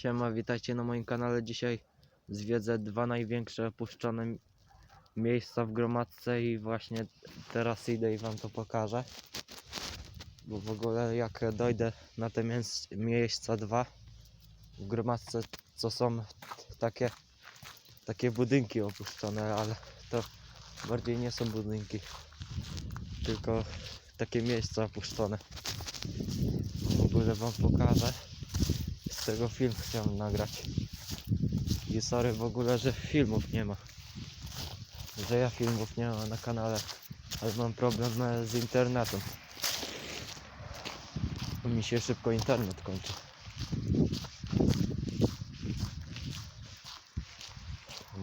Siema, witajcie na moim kanale. Dzisiaj zwiedzę dwa największe opuszczone miejsca w gromadce i właśnie teraz idę i wam to pokażę. Bo w ogóle jak dojdę na te miejsc- miejsca dwa w gromadce, co są takie, takie budynki opuszczone, ale to bardziej nie są budynki, tylko takie miejsca opuszczone. W ogóle wam pokażę tego film chciałem nagrać. I sorry w ogóle, że filmów nie ma. Że ja filmów nie ma na kanale, ale mam problem z internetem. Mi się szybko internet kończy.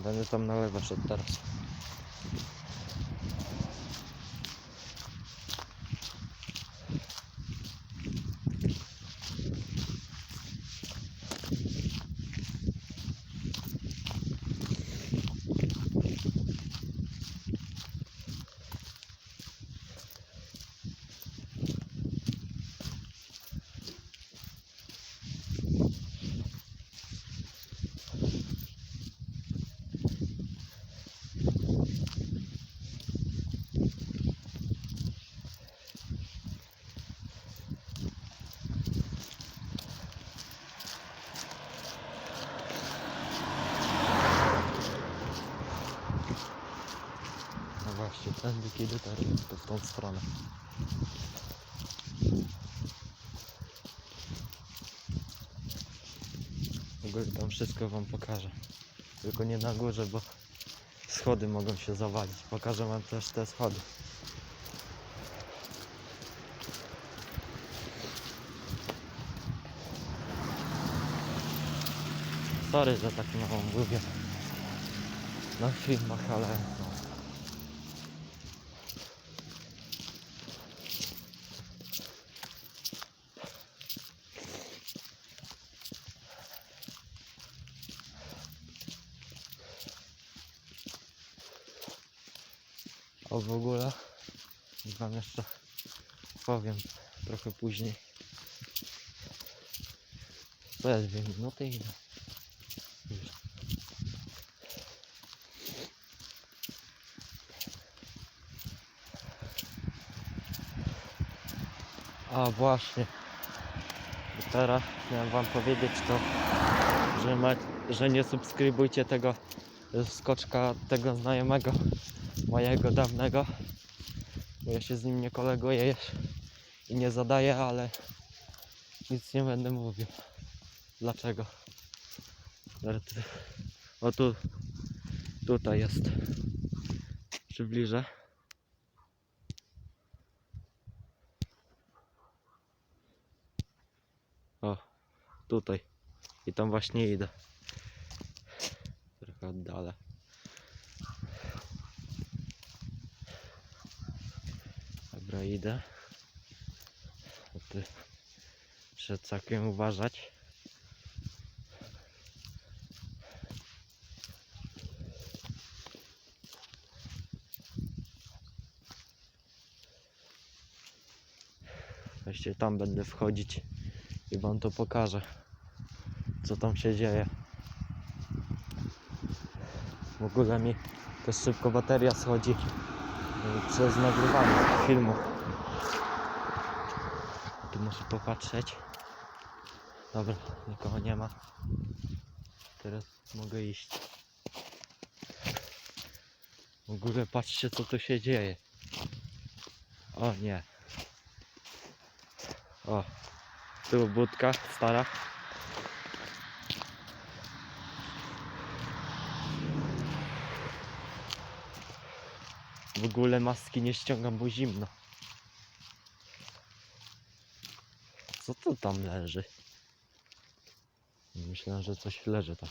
Będę tam na lewo szedł teraz. No właśnie, tędy kiedy teraz, to w tą stronę. W ogóle tam wszystko wam pokażę. Tylko nie na górze, bo schody mogą się zawalić. Pokażę wam też te schody. Sorry, że tak mało mówię na filmach, ale no. O w ogóle wam jeszcze powiem trochę później. To jest dwie minuty i już. A właśnie. I Teraz miałem wam powiedzieć to, że, ma, że nie subskrybujcie tego skoczka tego znajomego mojego dawnego. Bo ja się z nim nie koleguję i nie zadaję, ale nic nie będę mówił. Dlaczego? O tu, tutaj jest. Przybliżę. O, tutaj. I tam właśnie idę. Trochę oddalę. Idę. Ty przed całkiem uważać. Właśnie tam będę wchodzić i wam to pokażę, co tam się dzieje. W ogóle mi też szybko bateria schodzi przez nagrywanie filmu. Tu muszę popatrzeć. Dobra, nikogo nie ma. Teraz mogę iść. W ogóle patrzcie co tu się dzieje. O nie. O. Tu budka stara. W ogóle maski nie ściągam, bo zimno. Co to tam leży? Myślałem, że coś leży tam.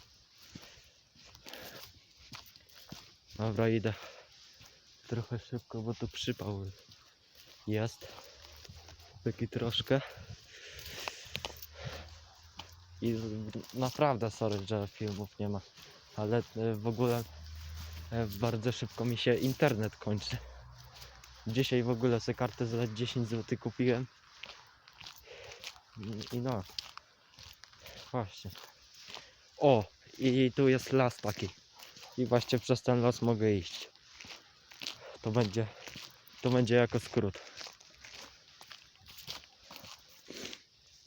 Dobra, idę trochę szybko, bo tu przypał jest. Taki troszkę. I naprawdę sorry, że filmów nie ma. Ale e, w ogóle bardzo szybko mi się internet kończy. Dzisiaj w ogóle sobie kartę za 10 zł kupiłem. I- I no. Właśnie. O, i tu jest las taki. I właśnie przez ten las mogę iść. To będzie, to będzie jako skrót.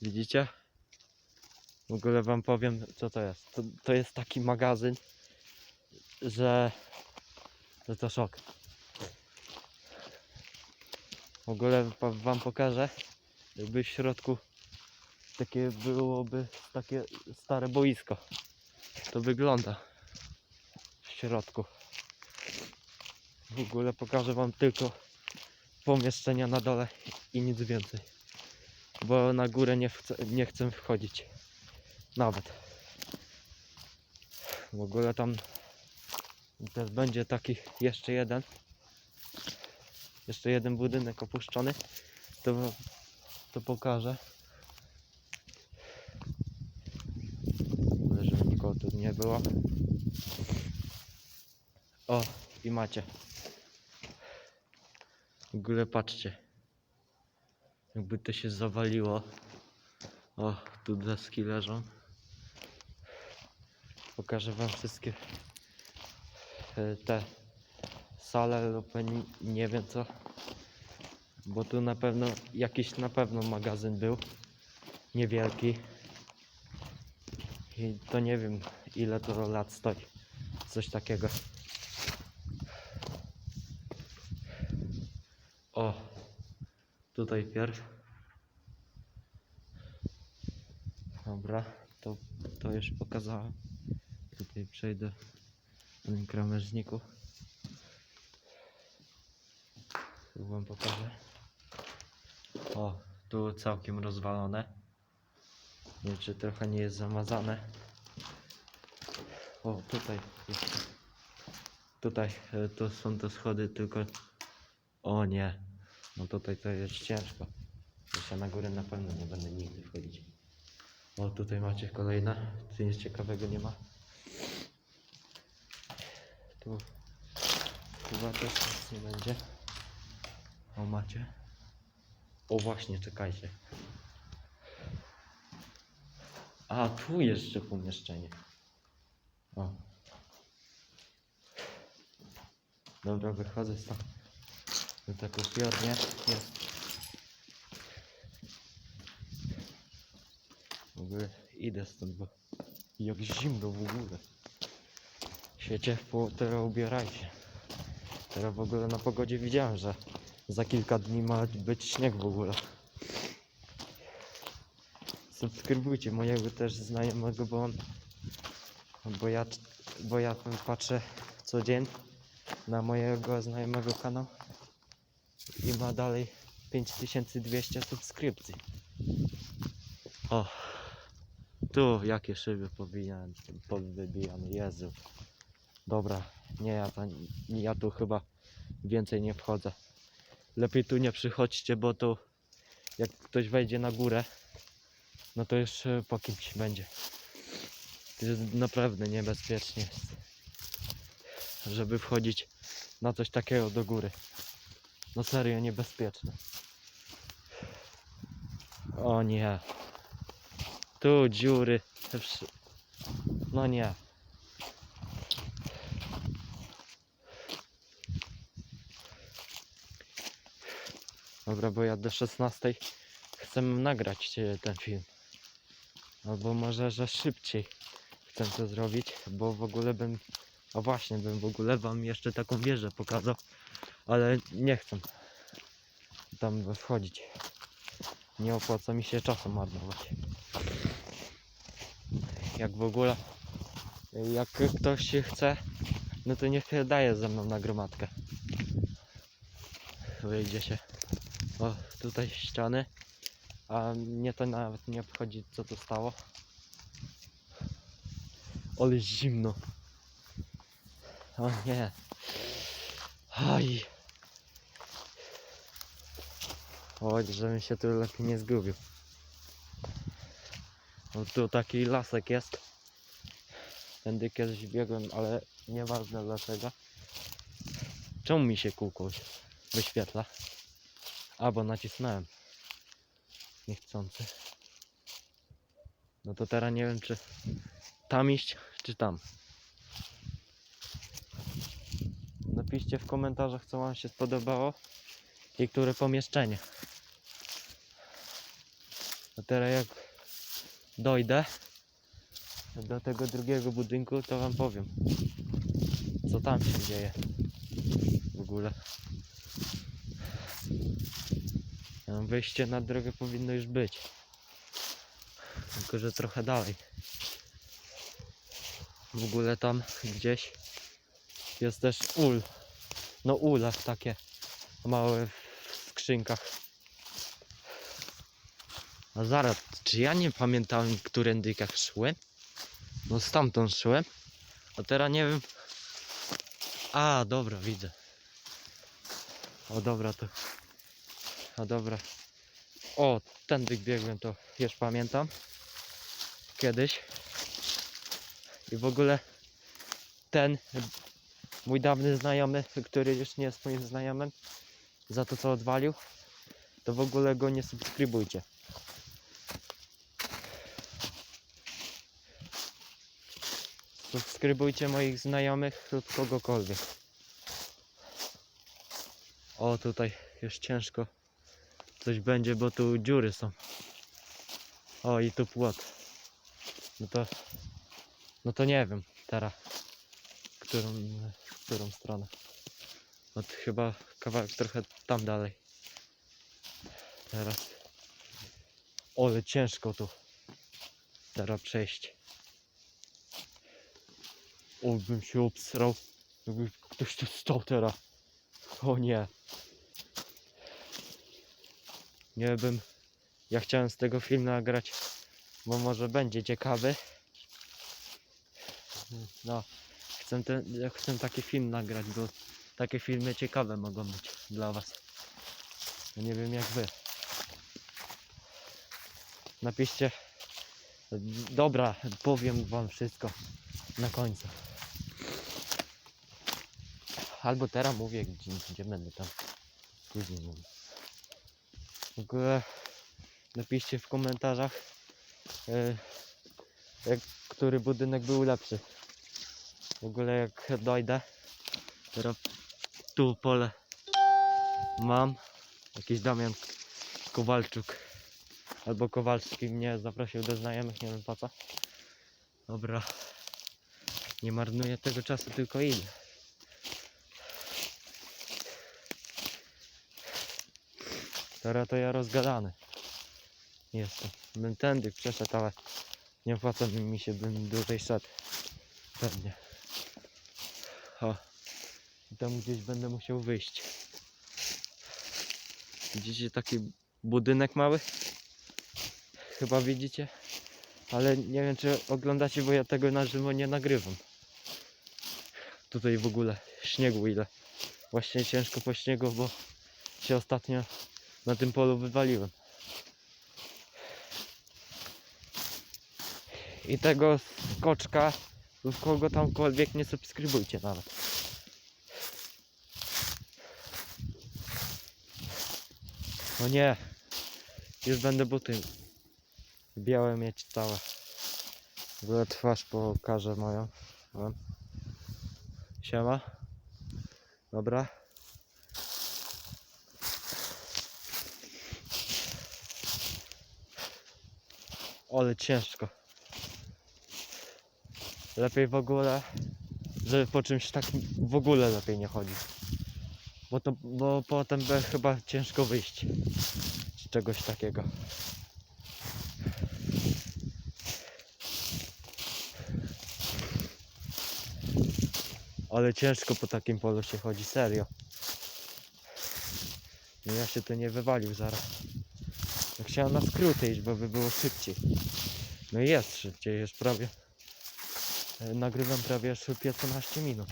Widzicie? W ogóle wam powiem co to jest. To, to jest taki magazyn, że, że to szok. W ogóle wam pokażę, jakby w środku takie byłoby takie stare boisko. To wygląda w środku. W ogóle pokażę wam tylko pomieszczenia na dole i nic więcej. Bo na górę nie chcę, nie chcę wchodzić. Nawet. W ogóle tam też będzie taki jeszcze jeden. Jeszcze jeden budynek opuszczony. To, to pokażę. Ale żeby nikogo tu nie było. O, i macie. W ogóle patrzcie. Jakby to się zawaliło. O, tu deski leżą. Pokażę wam wszystkie te sale lub nie- nie wiem co. Bo tu na pewno jakiś na pewno magazyn był. Niewielki. I to nie wiem ile to lat stoi. Coś takiego. O, tutaj pierw. Dobra, to, to już pokazałem. Tutaj przejdę krawężniku. Tu wam pokażę. O, tu całkiem rozwalone. Nie czy trochę nie jest zamazane. O, tutaj jeszcze. Tutaj, e, to są te schody, tylko... O nie. No tutaj to jest ciężko. Jeszcze na górę na pewno nie będę nigdy wchodzić. O, tutaj macie kolejne. Tu nic ciekawego nie ma. Tu chyba też nic nie będzie. O, macie. O, właśnie, czekajcie. A, tu jeszcze pomieszczenie. O. Dobra, wychodzę stąd. Tu tak upiornie jest. W ogóle idę stąd, bo jak zimno w ogóle. Ciepło, teraz ubierajcie. Teraz w ogóle na pogodzie widziałem, że za kilka dni ma być śnieg w ogóle. Subskrybujcie mojego też znajomego, bo on... Bo ja, bo ja patrzę co dzień na mojego znajomego kanał i ma dalej 5200 subskrypcji. O, tu jakie szyby pobijane, powybijane, Jezu. Dobra, nie ja, ja tu chyba więcej nie wchodzę. Lepiej tu nie przychodźcie, bo tu jak ktoś wejdzie na górę, no to już po kimś będzie. To jest naprawdę niebezpiecznie żeby wchodzić na coś takiego do góry. No serio niebezpieczne. O nie. Tu dziury. No nie. Dobra, bo ja do 16 chcę nagrać ten film. Albo może, że szybciej chcę to zrobić, bo w ogóle bym... A właśnie, bym w ogóle wam jeszcze taką wieżę pokazał, ale nie chcę tam wchodzić. Nie opłaca mi się czasu marnować. Jak w ogóle, jak ktoś chce, no to niech daje ze mną na gromadkę. Wyjdzie się. O, tutaj ściany. A mnie to nawet nie obchodzi co tu stało. Ale zimno. O nie. Aj. Chodź, żebym się tu lepiej nie zgubił. Tu taki lasek jest. Tędy kiedyś biegłem, ale nieważne dlaczego. Czemu mi się kółko wyświetla? A, bo nacisnąłem. Niechcący. No to teraz nie wiem, czy tam iść, czy tam. Napiszcie w komentarzach, co Wam się spodobało i które pomieszczenie. A teraz jak dojdę do tego drugiego budynku, to Wam powiem, co tam się dzieje w ogóle. Tam Wyjście na drogę powinno już być. Tylko, że trochę dalej. W ogóle tam gdzieś jest też ul. No ule takie małe w skrzynkach. A zaraz, czy ja nie pamiętałem, którędy jak szłem? No stamtąd szłem. A teraz nie wiem. A, dobra, widzę. O dobra, to. A dobra. O, tędy biegłem, to już pamiętam. Kiedyś. I w ogóle ten mój dawny znajomy, który już nie jest moim znajomym, za to co odwalił, to w ogóle go nie subskrybujcie. Subskrybujcie moich znajomych lub kogokolwiek. O, tutaj już ciężko coś będzie, bo tu dziury są. O, i tu płot. No to, no to nie wiem teraz, którą, którą stronę. No to chyba kawałek trochę tam dalej. Teraz. Ole, ciężko tu teraz przejść. O, bym się obsrał, jakby ktoś tu stał teraz. O nie. Nie bym. Ja chciałem z tego film nagrać, bo może będzie ciekawy. No, chcę, ten, chcę taki film nagrać, bo takie filmy ciekawe mogą być dla Was. Nie wiem jak Wy. Napiszcie. Dobra, powiem Wam wszystko na końcu. Albo teraz mówię, gdzie, gdzie będę tam później mówił. W ogóle napiszcie w komentarzach, e, jak, który budynek był lepszy. W ogóle jak dojdę, teraz tu pole mam, jakiś Damian Kowalczuk albo Kowalski mnie zaprosił do znajomych, nie wiem po co. Dobra, nie marnuję tego czasu, tylko idę. Teraz to ja rozgadany jestem. Bym tędy przeszedł, ale nie opłaca mi się, bym dłużej szedł. Pewnie. O. Tam gdzieś będę musiał wyjść. Widzicie taki budynek mały? Chyba widzicie? Ale nie wiem czy oglądacie, bo ja tego na żywo nie nagrywam. Tutaj w ogóle śniegu ile. Właśnie ciężko po śniegu, bo się ostatnio na tym polu wywaliłem. I tego skoczka lub kogo tamkolwiek nie subskrybujcie nawet. O nie, już będę buty białe mieć całe. W ogóle twarz pokażę moją. Siema. Dobra. Ale ciężko. Lepiej w ogóle, żeby po czymś takim w ogóle lepiej nie chodzić. Bo to, bo potem będzie chyba ciężko wyjść z czegoś takiego. Ale ciężko po takim polu się chodzi, serio. No ja się to nie wywalił zaraz. Ja chciałem na skróty iść, bo by było szybciej. No i jest szybciej, już prawie. e, Nagrywam prawie już 15 minut.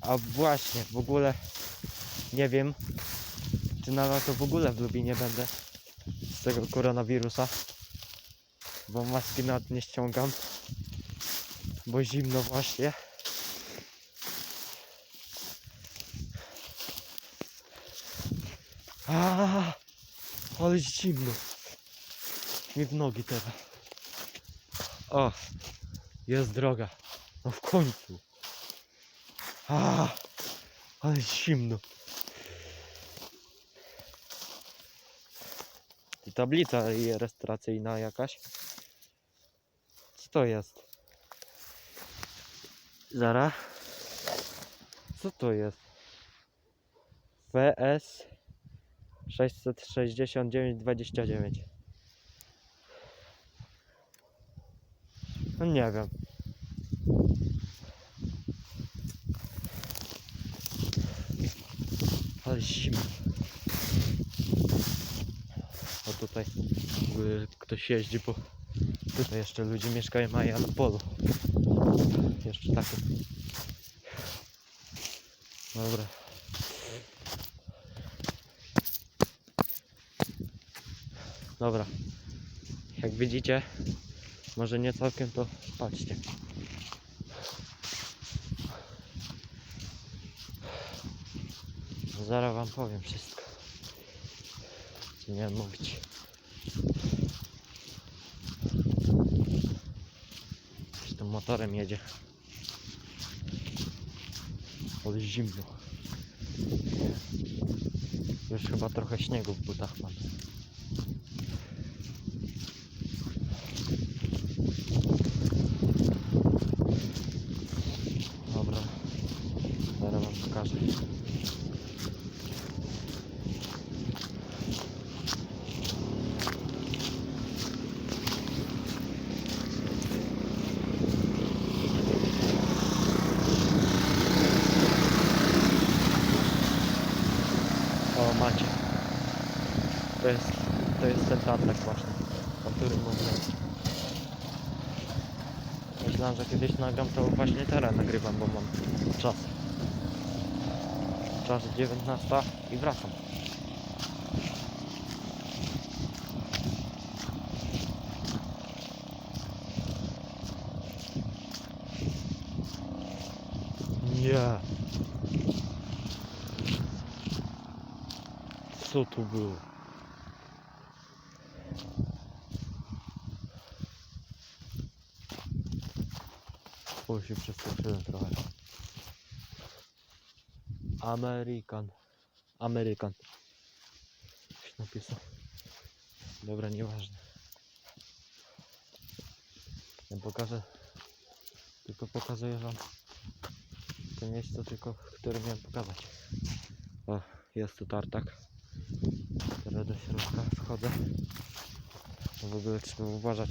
A właśnie, w ogóle nie wiem, czy na lato w ogóle w Lubinie będę z tego koronawirusa. Bo maski nawet nie ściągam. Bo zimno właśnie. A, Ale zimno. Mi w nogi teraz. O, jest droga. No w końcu. A, ale zimno. I tablica rejestracyjna jakaś. Co to jest? Zara. Co to jest? WS 669-29. No nie wiem. Ale zimno. O tutaj ktoś jeździ, bo tutaj jeszcze ludzie mieszkają, a ja na polu. Jeszcze takie. Dobra. Dobra. Jak widzicie, może nie całkiem to patrzcie. Zaraz wam powiem wszystko. Co miałem mówić. Ktoś tym motorem jedzie. Ale zimno. Już chyba trochę śniegu w butach mam. Dobra. Zaraz wam pokażę. O, macie. To jest, to jest ten tartak właśnie, o którym mówiłem. Myślałem, że kiedyś nagram to właśnie teraz nagrywam, bo mam czas. Czas 19 i wracam. Nie. Co tu było? O, się przestraszyłem trochę. American. Amerykan. Coś napisał. Dobra, nieważne. Ja pokażę. Tylko pokazuję wam to miejsce tylko, które miałem pokazać. O, jest tu tartak. Teraz do środka wchodzę. No W ogóle trzeba uważać.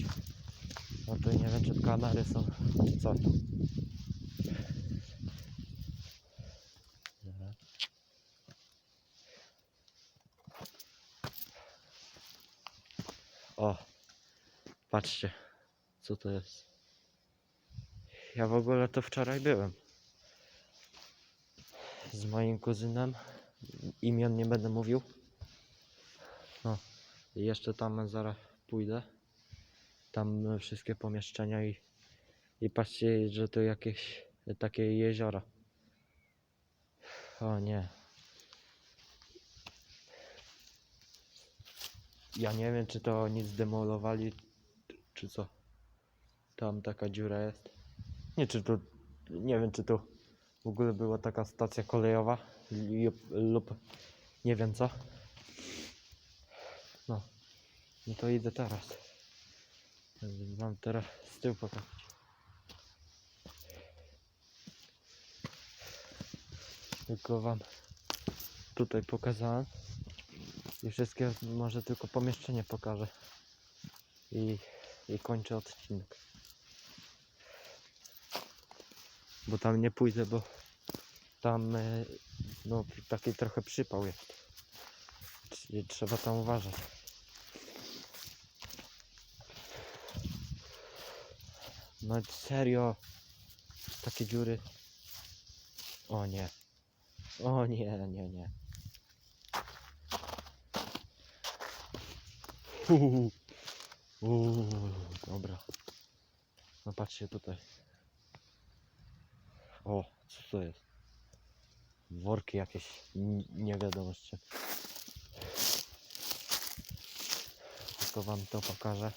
No to nie wiem, czy kamery są, czy co. Dobra. O, patrzcie, co to jest. Ja w ogóle to wczoraj byłem. Z moim kuzynem. Imion nie będę mówił. No, jeszcze tam zaraz pójdę. Tam wszystkie pomieszczenia i, i patrzcie, że to jakieś takie jezioro. O nie. Ja nie wiem, czy to oni zdemolowali, czy co. Tam taka dziura jest. Nie, czy to, nie wiem, czy to w ogóle była taka stacja kolejowa lub, lub nie wiem co. No, no to idę teraz. Mam teraz z tyłu pokazać. Tylko wam tutaj pokazałem. I wszystkie może tylko pomieszczenie pokażę. I, i kończę odcinek. Bo tam nie pójdę, bo tam e, no taki trochę przypał jest. Trzeba tam uważać. No serio. Takie dziury. O nie. O nie, nie, nie. Uuu. Uuu, dobra. No patrzcie tutaj. O, co to jest? Worki jakieś, nie wiadomo czym. wszystko wam to pokażę.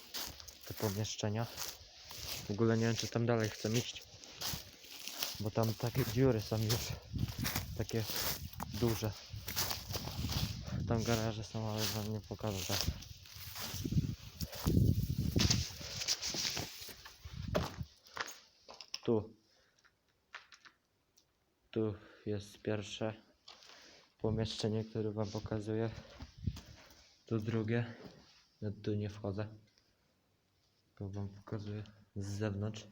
Te pomieszczenia. W ogóle nie wiem czy tam dalej chcę iść. Bo tam takie dziury są już. Takie duże. Tam garaże są, ale wam nie pokażę tak. Tu. Tu jest pierwsze pomieszczenie, które wam pokazuję. Tu drugie. Ja tu nie wchodzę. To wam pokazuję z zewnątrz.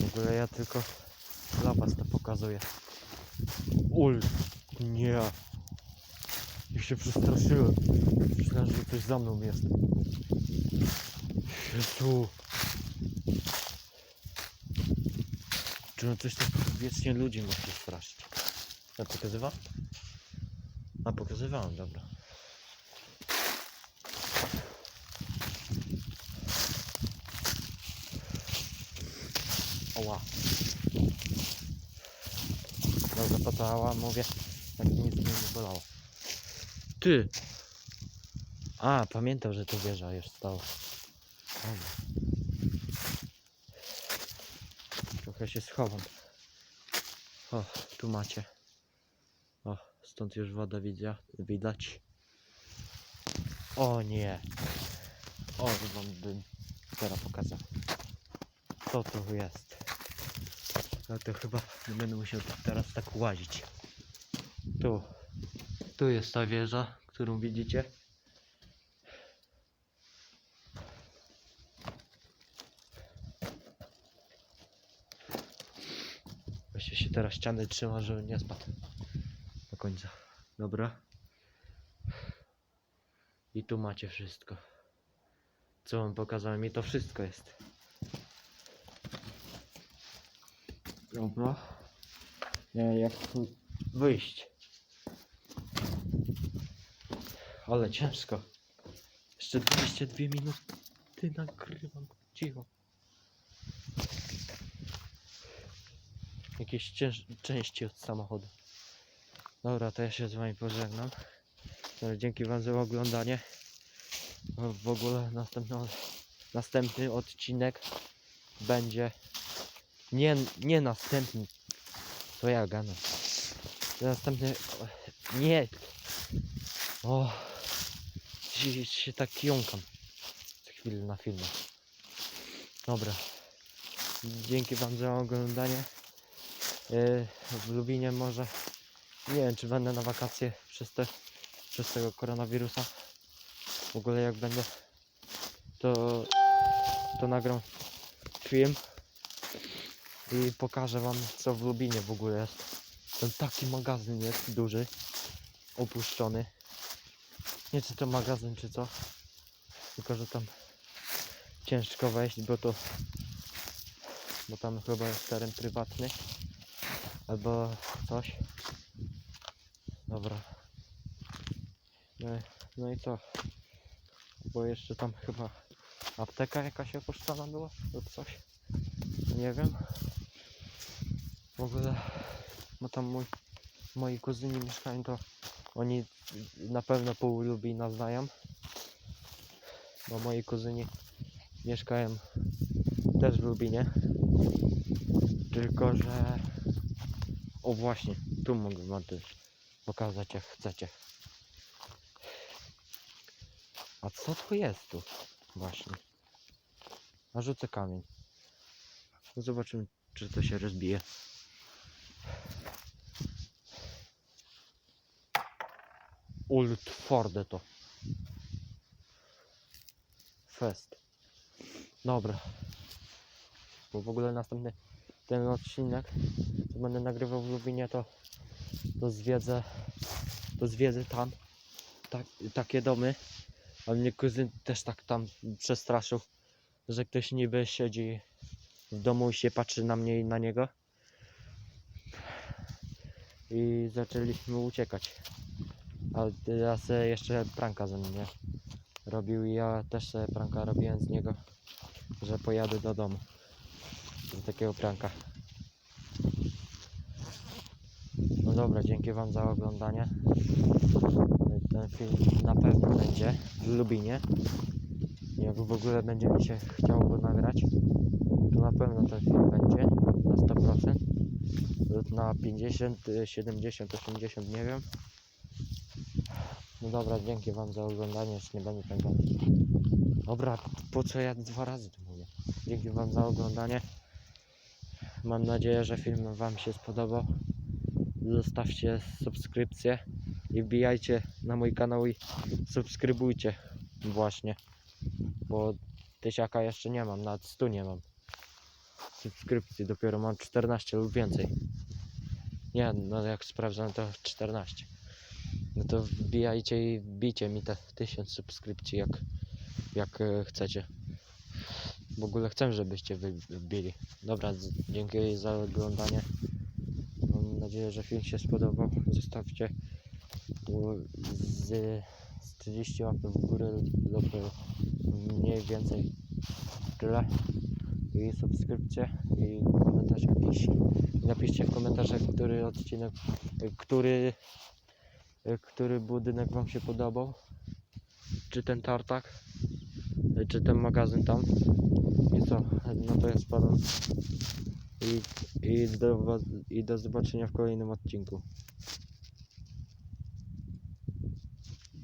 W ogóle ja tylko dla was to pokazuję. Ul, nie. Się przestraszyłem. Myślałem, że ktoś za mną jest. Jezu. Czy on coś tak wiecznie ludzi musi straszyć? Ja pokazywałem? A pokazywałem, dobra. Oła. Dobra, patała, mówię, jak nic mnie nie bolało. Ty! A, pamiętam, że to wieża już stała. Trochę się schowam. O, tu macie. O, stąd już widzia, widać. O nie. O, wam bym teraz pokazał. Co to jest? No to chyba nie będę musiał teraz tak łazić. Tu. Tu jest ta wieża, którą widzicie. Właśnie się teraz ściany trzyma, żeby nie spadł do końca. Dobra. I tu macie wszystko. Co wam pokazałem i to wszystko jest. Dobra. Nie jak tu wyjść. Ale ciężko. Jeszcze 22 minuty nagrywam. Cicho. Jakieś cięż- części od samochodu. Dobra, to ja się z wami pożegnam. Dzięki wam za oglądanie. No, W ogóle następny, następny odcinek będzie nie, nie następny. To ja. Następny. Nie. Się, się tak jąkam. Co chwilę na filmie. Dobra. Dzięki wam za oglądanie. Yy, w Lubinie może. Nie wiem czy będę na wakacje przez, te, przez tego koronawirusa. W ogóle jak będę to, to nagram film i pokażę wam co w Lubinie w ogóle jest. Ten taki magazyn jest duży, opuszczony. Nie czy to magazyn czy co, tylko że tam ciężko wejść, bo to bo tam chyba jest teren prywatny albo coś. Dobra. No, no i co? Bo jeszcze tam chyba apteka jakaś opuszczona była lub coś. Nie wiem. W ogóle, bo tam mój, moi kuzyni mieszkają, to oni na pewno pół Lubina znają. Bo moi kuzyni mieszkają też w Lubinie. Tylko, że... O właśnie, tu mogę wam też pokazać jak chcecie. A co to jest tu? Właśnie. A rzucę kamień. Zobaczymy, czy to się rozbije. Ul twarde to. Fest. Dobra. Bo w ogóle następny ten odcinek, co będę nagrywał w Lubinie, to, to zwiedzę, to zwiedzę tam tak, takie domy. A mnie kuzyn też tak tam przestraszył, że ktoś niby siedzi w domu i się patrzy na mnie i na niego. I zaczęliśmy uciekać. A teraz sobie jeszcze pranka ze mnie robił i ja też sobie pranka robiłem z niego, że pojadę do domu. Z takiego pranka. dobra, dzięki Wam za oglądanie. Ten film na pewno będzie w Lubinie. Jak w ogóle będzie mi się chciało go nagrać, to na pewno ten film będzie na 100%. Lub na 50, y, 70, 80, nie wiem. No dobra, dzięki Wam za oglądanie, już nie będę tego. Dobra, po co ja dwa razy to mówię? Dzięki Wam za oglądanie. Mam nadzieję, że film Wam się spodobał. Zostawcie subskrypcję i wbijajcie na mój kanał i subskrybujcie właśnie. Bo tysiaka jeszcze nie mam, nawet 100 nie mam. Subskrypcji dopiero mam 14 lub więcej. Nie, no jak sprawdzam to 14. No to wbijajcie i wbijcie mi te 1000 subskrypcji jak, jak e, chcecie. W ogóle chcę, żebyście wy wbili. Dobra, dzięki za oglądanie. Mam nadzieję, że film się spodobał. Zostawcie z, z 30 łapek w górę lub mniej więcej tyle. I subskrypcję i komentarz jakiś. Napiszcie w komentarzach, który odcinek, który, który budynek Wam się podobał. Czy ten tartak, czy ten magazyn tam. I co? No to jest spadam. I, i, do, I do zobaczenia w kolejnym odcinku.